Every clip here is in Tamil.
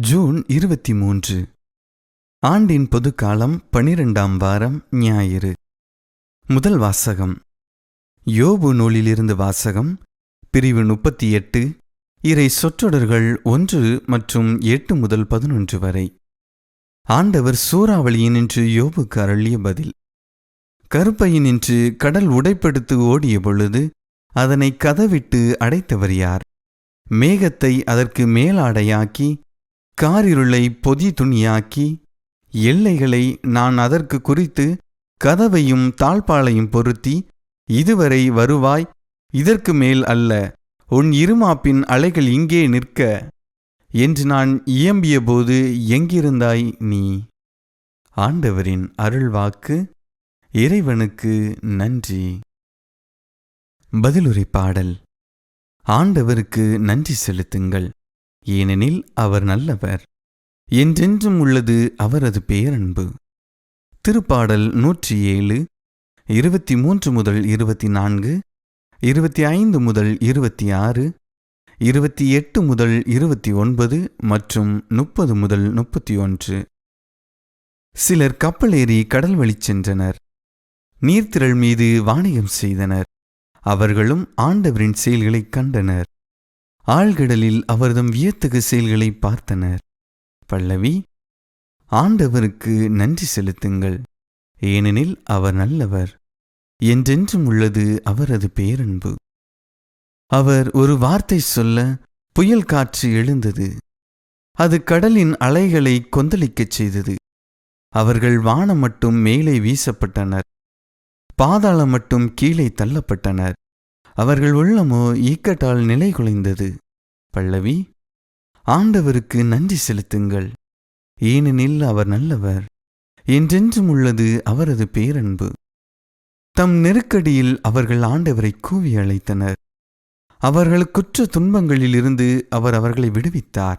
ஜூன் இருபத்தி மூன்று. ஆண்டின் பொதுக்காலம் பனிரெண்டாம் வாரம் ஞாயிறு. முதல் வாசகம். யோபு நூலிலிருந்து வாசகம் பிரிவு முப்பத்தி எட்டு இறை சொற்றொடர்கள் ஒன்று மற்றும் எட்டு முதல் பதினொன்று வரை. ஆண்டவர் சூறாவளியினின்று யோபுக்கு அருளிய பதில். கருப்பையினின்று கடல் உடைப்படுத்து ஓடிய பொழுது அதனை கதவிட்டு அடைத்தவர் யார்? மேகத்தை அதற்கு மேலாடையாக்கி காரிருளை பொதி துணியாக்கி எல்லைகளை நான் அதற்கு குறித்து கதவையும் தாழ்பாளையும் பொருத்தி இதுவரை வருவாய் இதற்கு மேல் அல்ல உன் இருமாப்பின் அலைகள் இங்கே நிற்க என்று நான் இயம்பியபோது எங்கிருந்தாய் நீ? ஆண்டவரின் அருள்வாக்கு இறைவனுக்கு நன்றி. பதிலுரை பாடல் ஆண்டவருக்கு நன்றி செலுத்துங்கள். ஏனெனில் அவர் நல்லவர். என்றென்றும் உள்ளது அவரது பேரன்பு. திருப்பாடல் நூற்றி ஏழு இருபத்தி மூன்று முதல் இருபத்தி நான்கு இருபத்தி ஐந்து முதல் இருபத்தி ஆறு இருபத்தி எட்டு முதல் இருபத்தி ஒன்பது மற்றும் முப்பது முதல் முப்பத்தி ஒன்று சிலர் கப்பலேறி கடல் வழி சென்றனர். நீர்த்திரள் மீது வாணிகம் செய்தனர். அவர்களும் ஆண்டவரின் செயல்களைக் கண்டனர். ஆழ்கடலில் அவர்தம் வியத்தகு செயல்களை பார்த்தனர். பல்லவி ஆண்டவருக்கு நன்றி செலுத்துங்கள். ஏனெனில் அவர் நல்லவர். என்றென்றும் உள்ளது அவரது பேரன்பு. அவர் ஒரு வார்த்தை சொல்ல புயல் காற்று எழுந்தது. அது கடலின் அலைகளை கொந்தளிக்கச் செய்தது. அவர்கள் வானம் மட்டும் மேலே வீசப்பட்டனர். பாதாளம் மட்டும் கீழே தள்ளப்பட்டனர். அவர்கள் உள்ளமோ ஈக்கட்டால் நிலை குலைந்தது. பல்லவி ஆண்டவருக்கு நன்றி செலுத்துங்கள். ஏனெனில் அவர் நல்லவர். என்றென்றும் உள்ளது அவரது பேரன்பு. தம் நெருக்கடியில் அவர்கள் ஆண்டவரை கூவி அழைத்தனர். அவர்களுக்குற்ற துன்பங்களிலிருந்து அவர் அவர்களை விடுவித்தார்.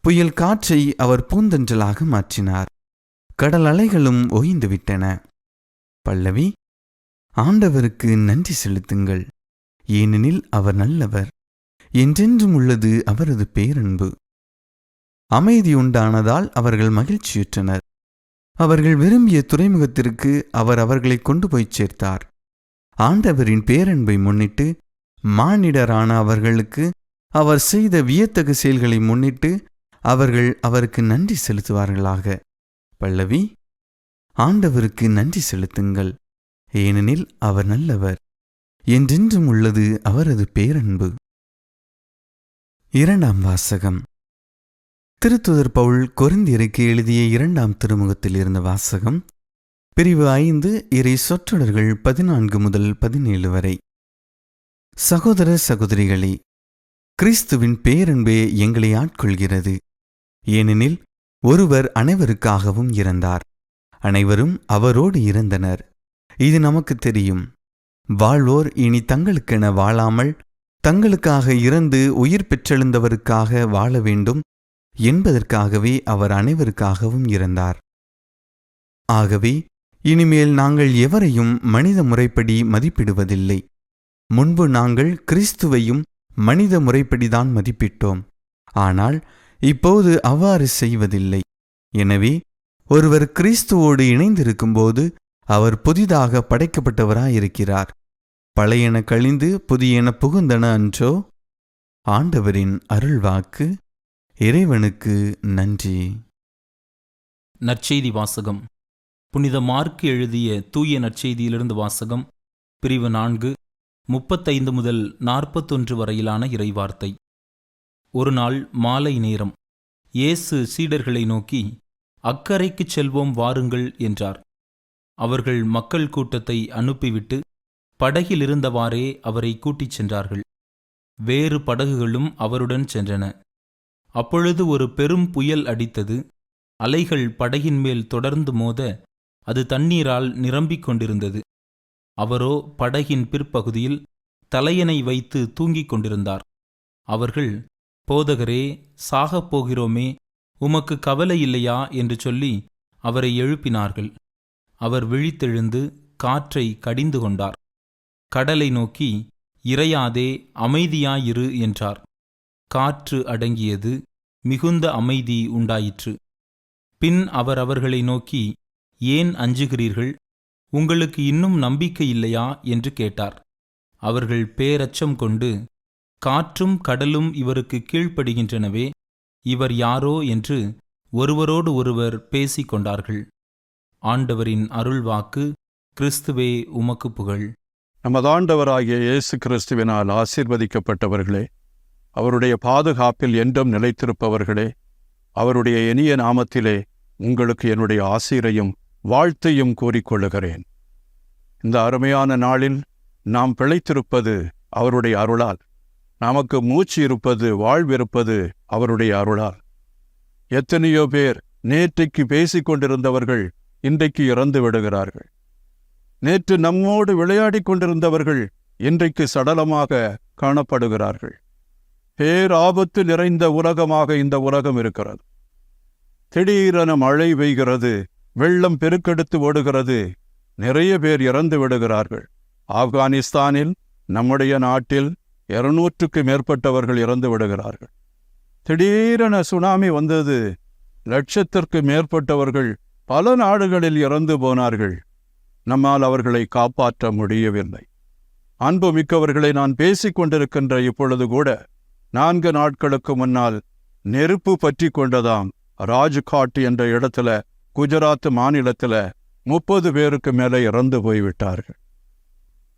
புயல் காற்றை அவர் பூந்தஞ்சலாக மாற்றினார். கடல் அலைகளும் ஓய்ந்துவிட்டன. பல்லவி ஆண்டவருக்கு நன்றி செலுத்துங்கள். ஏனெனில் அவர் நல்லவர். என்றென்றும் உள்ளது அவரது பேரன்பு. அமைதி உண்டானதால் அவர்கள் மகிழ்ச்சியுற்றனர். அவர்கள் விரும்பிய துறைமுகத்திற்கு அவர் அவர்களை கொண்டு போய்ச் சேர்த்தார். ஆண்டவரின் பேரன்பை முன்னிட்டு மானிடரான அவர்களுக்கு அவர் செய்த வியத்தகு செயல்களை முன்னிட்டு அவர்கள் அவருக்கு நன்றி செலுத்துவார்களாக. பல்லவி ஆண்டவருக்கு நன்றி செலுத்துங்கள். ஏனெனில் அவர் நல்லவர். என்றென்றும் உள்ளது அவரது பேரன்பு. இரண்டாம் வாசகம். திருத்துதர் பவுல் கொருந்தியருக்கு எழுதிய இரண்டாம் திருமுகத்தில் இருந்த வாசகம் பிரிவு ஐந்து இறை சொற்றொடர்கள் பதினான்கு முதல் பதினேழு வரை. சகோதர சகோதரிகளே கிறிஸ்துவின் பேரன்பே எங்களை ஆட்கொள்கிறது. ஏனெனில் ஒருவர் அனைவருக்காகவும் இறந்தார். அனைவரும் அவரோடு இறந்தனர். இது நமக்கு தெரியும். வாழ்வோர் இனி தங்களுக்கென வாழாமல் தங்களுக்காக இறந்து உயிர் பெற்றெழுந்தவருக்காக வாழ வேண்டும் என்பதற்காகவே அவர் அனைவருக்காகவும் இறந்தார். ஆகவே இனிமேல் நாங்கள் எவரையும் மனித முறைப்படி மதிப்பிடுவதில்லை. முன்பு நாங்கள் கிறிஸ்துவையும் மனித முறைப்படிதான் மதிப்பிட்டோம். ஆனால் இப்போது அவ்வாறு செய்வதில்லை. எனவே ஒருவர் கிறிஸ்துவோடு இணைந்திருக்கும்போது அவர் புதிதாக படைக்கப்பட்டவராயிருக்கிறார். பழையன கழிந்து புதியன புகுந்தன அன்றோ? ஆண்டவரின் அருள்வாக்கு இறைவனுக்கு நன்றி. நற்செய்தி வாசகம். புனித மார்க்கு எழுதிய தூய நற்செய்தியிலிருந்து வாசகம். பிரிவு நான்கு முப்பத்தைந்து முதல் நாற்பத்தொன்று வரையிலான இறைவார்த்தை. ஒரு நாள் மாலை நேரம். இயேசு சீடர்களை நோக்கி அக்கரைக்குச் செல்வோம் வாருங்கள் என்றார். அவர்கள் மக்கள் கூட்டத்தை அனுப்பிவிட்டு படகில் இருந்தவாறே அவரை கூட்டிச் சென்றார்கள். வேறு படகுகளும் அவருடன் சென்றன. அப்பொழுது ஒரு பெரும் புயல் அடித்தது. அலைகள் படகின் மேல் தொடர்ந்து மோத அது தண்ணீரால் நிரம்பிக் கொண்டிருந்தது. அவரோ படகின் பிற்பகுதியில் தலையணை வைத்து தூங்கிக் கொண்டிருந்தார். அவர்கள் போதகரே சாகப் போகிறோமே உமக்கு கவலை இல்லையா? என்று சொல்லி அவரை எழுப்பினார்கள். அவர் விழித்தெழுந்து காற்றை கடிந்து கொண்டார். கடலை நோக்கி இறையாதே அமைதியாயிரு என்றார். காற்று அடங்கியது மிகுந்த அமைதி உண்டாயிற்று. பின் அவர் அவர்களை நோக்கி ஏன் அஞ்சுகிறீர்கள்? உங்களுக்கு இன்னும் நம்பிக்கை இல்லையா? என்று கேட்டார். அவர்கள் பேரச்சம் கொண்டு காற்றும் கடலும் இவருக்கு கீழ்ப்படுகின்றனவே இவர் யாரோ? என்று ஒருவரோடு ஒருவர் பேசிக் கொண்டார்கள். ஆண்டவரின் அருள்வாக்கு கிறிஸ்துவே உமக்கு புகழ். நமதாண்டவராகிய இயேசு கிறிஸ்துவினால் ஆசீர்வதிக்கப்பட்டவர்களே அவருடைய பாதுகாப்பில் என்றும் நிலைத்திருப்பவர்களே அவருடைய இனிய நாமத்திலே உங்களுக்கு என்னுடைய ஆசீரையும் வாழ்த்தையும் கூறிக்கொள்ளுகிறேன். இந்த அருமையான நாளில் நாம் பிழைத்திருப்பது அவருடைய அருளால் நமக்கு மூச்சு இருப்பது வாழ்விருப்பது அவருடைய அருளால். எத்தனையோ பேர் நேற்றைக்கு பேசிக்கொண்டிருந்தவர்கள் இன்றைக்கு இறந்து விடுகிறார்கள். நேற்று நம்மோடு விளையாடிக் கொண்டிருந்தவர்கள் இன்றைக்கு சடலமாக காணப்படுகிறார்கள். பேராபத்து நிறைந்த உலகமாக இந்த உலகம் இருக்கிறது. திடீரென மழை பெய்கிறது வெள்ளம் பெருக்கெடுத்து ஓடுகிறது நிறைய பேர் இறந்து விடுகிறார்கள். ஆப்கானிஸ்தானில் நம்முடைய நாட்டில் இருநூற்றுக்கு மேற்பட்டவர்கள் இறந்து விடுகிறார்கள். திடீரென சுனாமி வந்தது லட்சத்திற்கு மேற்பட்டவர்கள் பல நாடுகளில் இறந்து போனார்கள். நம்மால் அவர்களை காப்பாற்ற முடியவில்லை. அன்பு மிக்கவர்களை நான் பேசிக் கொண்டிருக்கின்ற இப்பொழுது கூட நான்கு நாட்களுக்கு முன்னால் நெருப்பு பற்றி கொண்டதாம் ராஜ்காட் என்ற இடத்துல குஜராத் மாநிலத்துல முப்பது பேருக்கு மேலே இறந்து போய்விட்டார்கள்.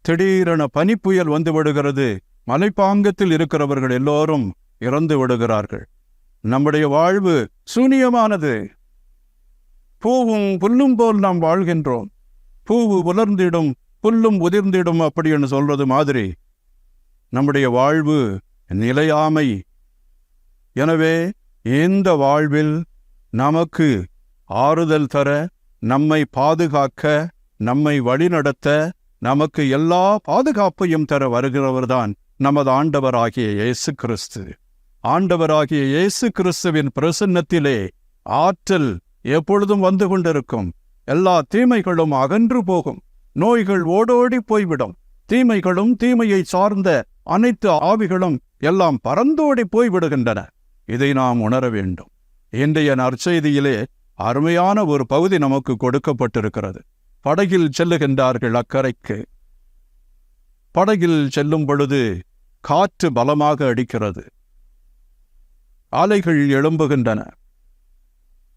திடீரென பனிப்புயல் வந்து விடுகிறது மலைப்பாங்கத்தில் இருக்கிறவர்கள் எல்லோரும் இறந்து விடுகிறார்கள். நம்முடைய வாழ்வு சூனியமானது. பூவும் புல்லும் போல் நாம் வாழ்கின்றோம். பூவு உலர்ந்திடும் புல்லும் உதிர்ந்திடும் அப்படின்னு சொல்றது மாதிரி. நம்முடைய வாழ்வு நிலையாமை. எனவே இந்த வாழ்வில் நமக்கு ஆறுதல் தர நம்மை பாதுகாக்க நம்மை வழிநடத்த நமக்கு எல்லா பாதுகாப்பையும் தர வருகிறவர்தான் நமது ஆண்டவராகிய இயேசு கிறிஸ்து. ஆண்டவராகிய இயேசு கிறிஸ்துவின் பிரசன்னத்திலே ஆற்றல் எப்பொழுதும் வந்து கொண்டிருக்கும். எல்லா தீமைகளும் அகன்று போகும். நோய்கள் ஓடோடி போய்விடும். தீமைகளும் தீமையை சார்ந்த அனைத்து ஆவிகளும் எல்லாம் பறந்தோடி போய்விடுகின்றன. இதை நாம் உணர வேண்டும். இன்றைய நற்செய்தியிலே அருமையான ஒரு பகுதி நமக்கு கொடுக்கப்பட்டிருக்கிறது. படகில் செல்லுகின்றார்கள் அக்கறைக்கு படகில் செல்லும் பொழுது காற்று பலமாக அடிக்கிறது. அலைகள் எழும்புகின்றன.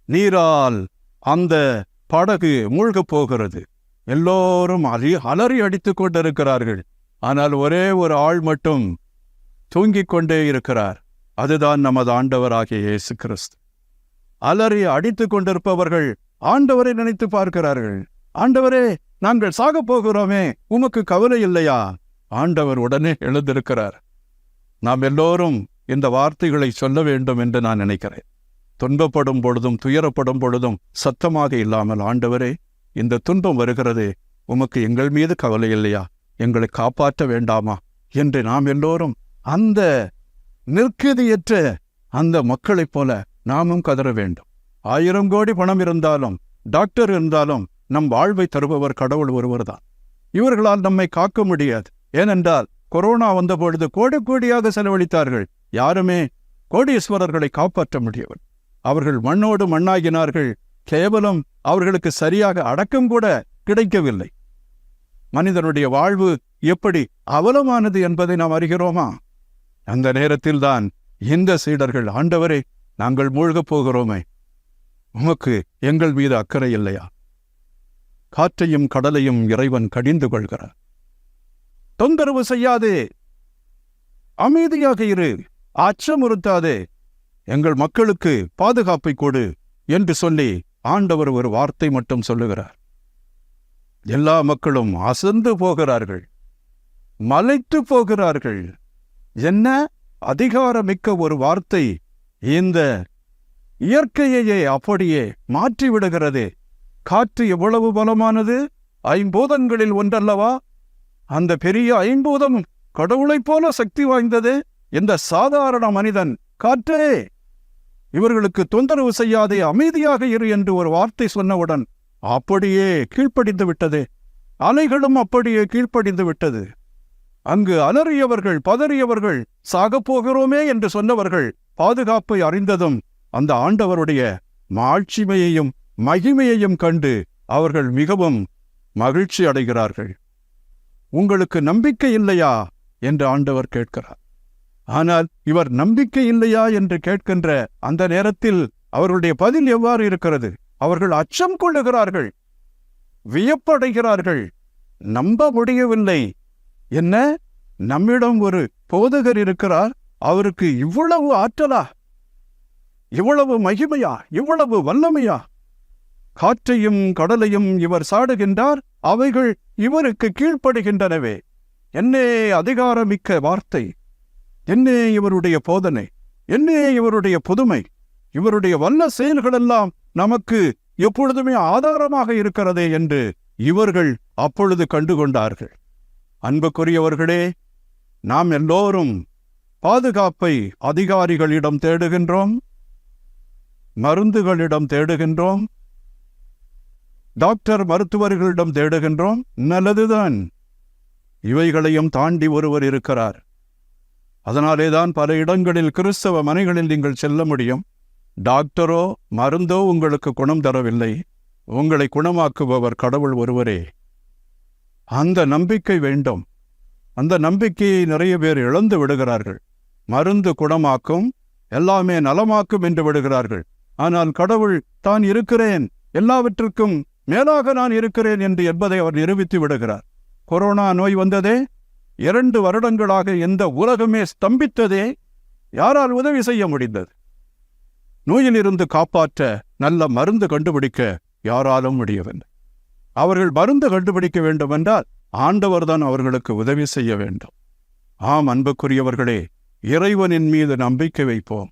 நீரால் அந்த படகு மூழ்கப் போகிறது. எல்லோரும் அலி அலறி அடித்துக் கொண்டிருக்கிறார்கள். ஆனால் ஒரே ஒரு ஆள் மட்டும் தூங்கிக் கொண்டே இருக்கிறார். அதுதான் நமது ஆண்டவராகிய இயேசு கிறிஸ்து. அலறி அடித்துக் கொண்டிருப்பவர்கள் ஆண்டவரை நினைத்து பார்க்கிறார்கள். ஆண்டவரே நாங்கள் சாகப் போகிறோமே உமக்கு கவலை இல்லையா? ஆண்டவர் உடனே எழுந்திருக்கிறார். நாம் எல்லோரும் இந்த வார்த்தைகளை சொல்ல வேண்டும் என்று நான் நினைக்கிறேன். துன்பப்படும் பொழுதும் துயரப்படும் பொழுதும் சத்தமாக இல்லாமல் ஆண்டவரே இந்த துன்பம் வருகிறது உமக்கு எங்கள் மீது கவலை இல்லையா? எங்களை காப்பாற்ற வேண்டாமா? என்று நாம் எல்லோரும் அந்த நிற்கதியற்ற அந்த மக்களைப் போல நாமும் கதற வேண்டும். ஆயிரம் கோடி பணம் இருந்தாலும் டாக்டர் இருந்தாலும் நம் வாழ்வை தருபவர் கடவுள் ஒருவர்தான். இவர்களால் நம்மை காக்க முடியாது. ஏனென்றால் கொரோனா வந்தபொழுது கோடி கோடியாக செலவழித்தார்கள். யாருமே கோடீஸ்வரர்களை காப்பாற்ற முடியவில்லை. அவர்கள் மண்ணோடு மண்ணாகினார்கள். கேவலம் அவர்களுக்கு சரியாக அடக்கம் கூட கிடைக்கவில்லை. மனிதனுடைய வாழ்வு எப்படி அவலமானது என்பதை நாம் அறிகிறோமா? அந்த நேரத்தில்தான் இந்த சீடர்கள் ஆண்டவரே நாங்கள் மூழ்கப் போகிறோமே. உமக்கு எங்கள் மீது அக்கறை இல்லையா? காற்றையும் கடலையும் இறைவன் கடிந்து கொள்கிறார். தொந்தரவு செய்யாதே. அமைதியாக இரு. அச்சமுறுத்தாதே. எங்கள் மக்களுக்கு பாதுகாப்பை கொடு என்று சொல்லி ஆண்டவர் ஒரு வார்த்தை மட்டும் சொல்லுகிறார். எல்லா மக்களும் அசந்து போகிறார்கள் மலைத்து போகிறார்கள். என்ன? அதிகாரமிக்க ஒரு வார்த்தை இந்த இயற்கையையே அப்படியே மாற்றிவிடுகிறது. காற்று எவ்வளவு பலமானது? ஐம்பூதங்களில் ஒன்றல்லவா? அந்த பெரிய ஐம்பூதம் கடவுளைப் போல சக்தி வாய்ந்தது? இந்த சாதாரண மனிதன் காற்றே! இவர்களுக்கு தொந்தரவு செய்யாதே அமைதியாக இரு என்று ஒரு வார்த்தை சொன்னவுடன் அப்படியே கீழ்ப்படிந்து விட்டது. அலைகளும் அப்படியே கீழ்ப்படிந்து விட்டது. அங்கு அலறியவர்கள் பதறியவர்கள் சாகப் போகிறோமே என்று சொன்னவர்கள் பாதுகாப்பை அறிந்ததும் அந்த ஆண்டவருடைய மாட்சிமையையும் மகிமையையும் கண்டு அவர்கள் மிகவும் மகிழ்ச்சி அடைகிறார்கள் உங்களுக்கு நம்பிக்கை இல்லையா? என்று ஆண்டவர் கேட்கிறார். ஆனால் இவர் நம்பிக்கை இல்லையா என்று கேட்கின்ற அந்த நேரத்தில் அவர்களுடைய பதில் எவ்வாறு இருக்கிறது? அவர்கள் அச்சம் கொள்ளுகிறார்கள். வியப்படைகிறார்கள். நம்ப முடியவில்லை. என்ன? நம்மிடம் ஒரு போதகர் இருக்கிறார். அவருக்கு இவ்வளவு ஆற்றலா? இவ்வளவு மகிமையா? இவ்வளவு வல்லமையா? காற்றையும் கடலையும் இவர் சாடுகின்றார். அவைகள் இவருக்கு கீழ்ப்படுகின்றனவே. என்னே அதிகாரமிக்க வார்த்தை. என்னே இவருடைய போதனை? என்னே இவருடைய புதுமை? இவருடைய வல்ல செயல்களெல்லாம் நமக்கு எப்பொழுதுமே ஆதாரமாக இருக்கிறதே என்று இவர்கள் அப்பொழுது கண்டுகொண்டார்கள். அன்புக்குரியவர்களே நாம் எல்லோரும் பாதுகாப்பை அதிகாரிகளிடம் தேடுகின்றோம் மருந்துகளிடம் தேடுகின்றோம் டாக்டர் மருத்துவர்களிடம் தேடுகின்றோம். நல்லதுதான். இவைகளையும் தாண்டி ஒருவர் இருக்கிறார். அதனாலேதான் பல இடங்களில் கிறிஸ்தவ மனைகளில் நீங்கள் செல்ல முடியும். டாக்டரோ மருந்தோ உங்களுக்கு குணம் தரவில்லை. உங்களை குணமாக்குபவர் கடவுள் ஒருவரே. அந்த நம்பிக்கை வேண்டும். அந்த நம்பிக்கையை நிறைய பேர் இழந்து விடுகிறார்கள். மருந்து குணமாக்கும் எல்லாமே நலமாக்கும் என்று விடுகிறார்கள். ஆனால் கடவுள் தான் இருக்கிறேன். எல்லாவற்றிற்கும் மேலாக நான் இருக்கிறேன் என்று என்பதை அவர் நிரூபித்து விடுகிறார். கொரோனா நோய் வந்ததே இரண்டு வருடங்களாக எந்த உலகமே ஸ்தம்பித்ததே யாரால் உதவி செய்ய முடிந்தது? நோயிலிருந்து காப்பாற்ற நல்ல மருந்து கண்டுபிடிக்க யாராலும் முடியவில்லை. அவர்கள் மருந்து கண்டுபிடிக்க வேண்டுமென்றால் ஆண்டவர்தான் அவர்களுக்கு உதவி செய்ய வேண்டும். ஆம் அன்புக்குரியவர்களே இறைவனின் மீது நம்பிக்கை வைப்போம்.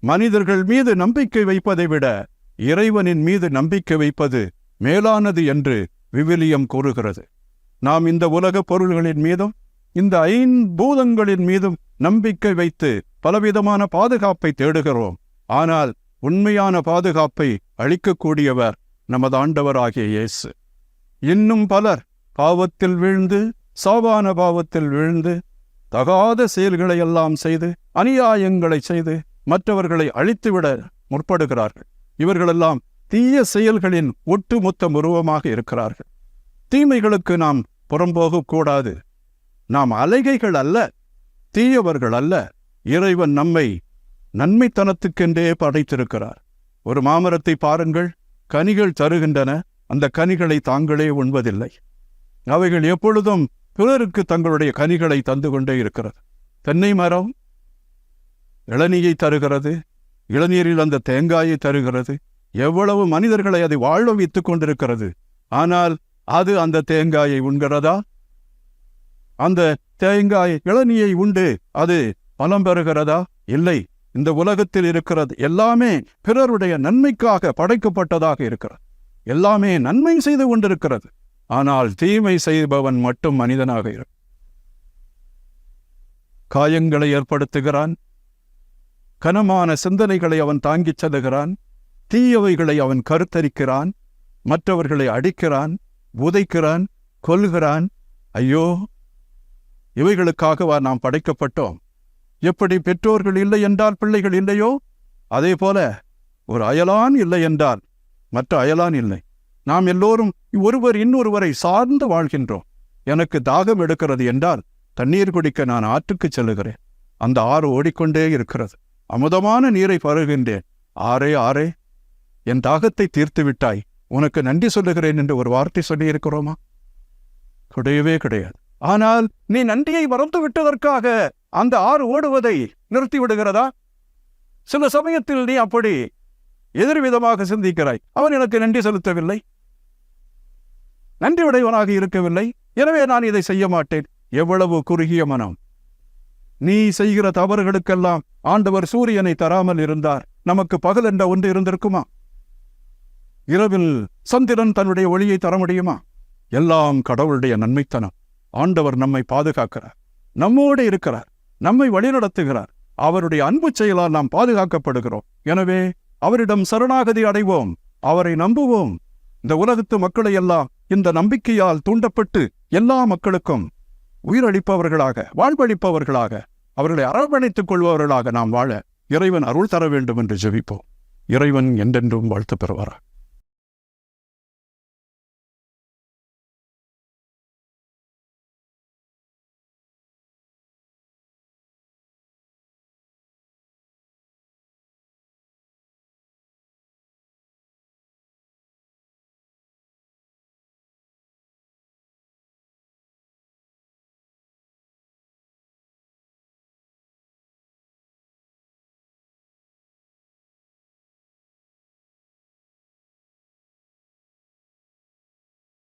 மனிதர்கள் மீது நம்பிக்கை வைப்பதை விட இறைவனின் மீது நம்பிக்கை வைப்பது மேலானது என்று விவிலியம் கூறுகிறது. நாம் இந்த உலகப் பொருள்களின் மீதும் இந்த ஐம்பூதங்களின் மீதும் நம்பிக்கை வைத்து பலவிதமான பாதுகாப்பை தேடுகிறோம். ஆனால் உண்மையான பாதுகாப்பை அளிக்கக்கூடியவர் நமது ஆண்டவராகிய இயேசு. இன்னும் பலர் பாவத்தில் வீழ்ந்து சாவான பாவத்தில் வீழ்ந்து தகாத செயல்களை எல்லாம் செய்து அநியாயங்களை செய்து மற்றவர்களை அழித்துவிட முற்படுகிறார்கள். இவர்களெல்லாம் தீய செயல்களின் ஒட்டுமொத்த உருவமாக இருக்கிறார்கள். தீமைகளுக்கு நாம் புறம்போகக்கூடாது. நாம் அலைகைகள் அல்ல தீயவர்கள் அல்ல. இறைவன் நம்மை நன்மைத்தனத்துக்கென்றே படைத்திருக்கிறார். ஒரு மாமரத்தை பாருங்கள் கனிகள் தருகின்றன. அந்த கனிகளை தாங்களே உண்பதில்லை. அவைகள் எப்பொழுதும் பிறருக்கு தங்களுடைய கனிகளை தந்து கொண்டே இருக்கிறது. தென்னை மரம் இளநீயை தருகிறது இளநீரில் அந்த தேங்காயை தருகிறது. எவ்வளவு மனிதர்களை அதை வாழ வைத்துக் கொண்டிருக்கிறது. ஆனால் அது அந்த தேங்காயை உண்கிறதா? அந்த தேங்காய் இளநியை உண்டு. அது பலம் பெறுகிறதா? இல்லை. இந்த உலகத்தில் இருக்கிறது எல்லாமே பிறருடைய நன்மைக்காக படைக்கப்பட்டதாக இருக்கிறது. எல்லாமே நன்மை செய்து கொண்டிருக்கிறது. ஆனால் தீமை செய்பவன் மட்டும் மனிதனாக இருக்கும் காயங்களை ஏற்படுத்துகிறான். கனமான சிந்தனைகளை அவன் தாங்கிச் செல்லுகிறான். தீயவைகளை அவன் கருத்தரிக்கிறான். மற்றவர்களை அடிக்கிறான். உதைக்கிறான். கொல்கிறான். ஐயோ இவைகளுக்காகவா நாம் படைக்கப்பட்டோம்? எப்படி பெற்றோர்கள் இல்லை என்றால் பிள்ளைகள் இல்லையோ? அதே போல ஒரு அயலான் இல்லை என்றால் மற்ற அயலான் இல்லை. நாம் எல்லோரும் ஒருவர் இன்னொருவரை சார்ந்து வாழ்கின்றோம். எனக்கு தாகம் எடுக்கிறது என்றால் தண்ணீர் குடிக்க நான் ஆற்றுக்குச் செல்லுகிறேன். அந்த ஆறு ஓடிக்கொண்டே இருக்கிறது. அமுதமான நீரை பருகின்றேன். ஆரே ஆரே என் தாகத்தை தீர்த்து விட்டாய். உனக்கு நன்றி சொல்லுகிறேன் என்று ஒரு வார்த்தை சொல்லியிருக்கிறோமா? கிடையவே கிடையாது. ஆனால் நீ நன்றியை மறந்து விட்டதற்காக அந்த ஆறு ஓடுவதை நிறுத்திவிடுகிறதா? சில சமயத்தில் நீ அப்படி எதிர்விதமாக சிந்திக்கிறாய். அவன் எனக்கு நன்றி செலுத்தவில்லை. நன்றி உடையவனாக இருக்கவில்லை. எனவே நான் இதை செய்ய மாட்டேன். எவ்வளவு குறுகிய மனம். நீ செய்கிற தவறுகளுக்கெல்லாம் ஆண்டவர் சூரியனை தராமல் இருந்தார். நமக்கு பகல் என்ற ஒன்று இருந்திருக்குமா? இரவில் சந்திரன் தன்னுடைய ஒளியை தர முடியுமா? எல்லாம் கடவுளுடைய நன்மைத்தனம். ஆண்டவர் நம்மை பாதுகாக்கிறார். நம்மோடு இருக்கிறார். நம்மை வழிநடத்துகிறார். அவருடைய அன்பு செயலால் நாம் பாதுகாக்கப்படுகிறோம். எனவே அவரிடம் சரணாகதி அடைவோம். அவரை நம்புவோம். இந்த உலகத்து மக்களை எல்லாம் இந்த நம்பிக்கையால் தூண்டப்பட்டு எல்லா மக்களுக்கும் உயிரளிப்பவர்களாக வாழ்வளிப்பவர்களாக அவர்களை அரவணைத்துக் கொள்பவர்களாக நாம் வாழ இறைவன் அருள் தர வேண்டும் என்று ஜெபிப்போம். இறைவன் என்றென்றும் வாழ்த்து பெறுவாராக.